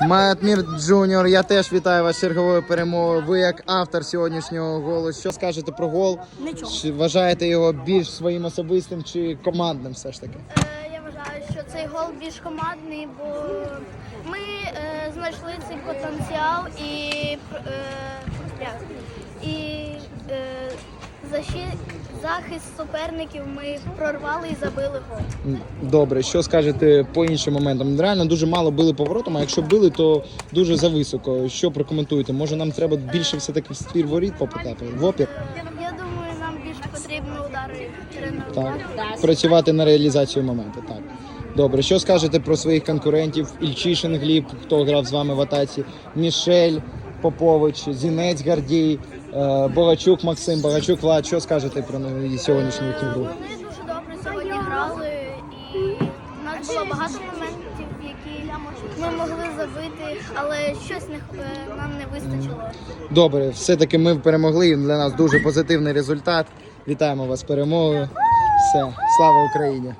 Маятмір Джуніор, я теж вітаю вас з черговою перемогою. Ви як автор сьогоднішнього голу. Що скажете про гол? Нічого. Чи вважаєте його більш своїм особистим чи командним все ж таки? Е, Я вважаю, що цей гол більш командний, бо ми е, знайшли цей потенціал і, е, і е, защи- захист суперників ми прорвали і забили гол. Добре, що скажете по іншим моментам? Реально дуже мало били поворотом, а якщо били, то дуже зависоко. Що прокоментуєте? Може нам треба більше все-таки в ствір воріт попитати? В опір? Я думаю, нам більш потрібно удари тренувати. Так. Працювати на реалізацію моменту. Так. Добре, що скажете про своїх конкурентів? Ільчишин Гліб, хто грав з вами в атаці, Мішель Попович, Зінець Гардій, е, Богачук Максим, Богачук Влад. Що скажете про сьогоднішню гру? Вони дуже добре сьогодні грали, і в нас було багато моментів, які ми могли забити, але щось не, е, нам не вистачило. Добре, все-таки ми перемогли. і Для нас дуже позитивний результат. Вітаємо вас з перемогою. Все, слава Україні!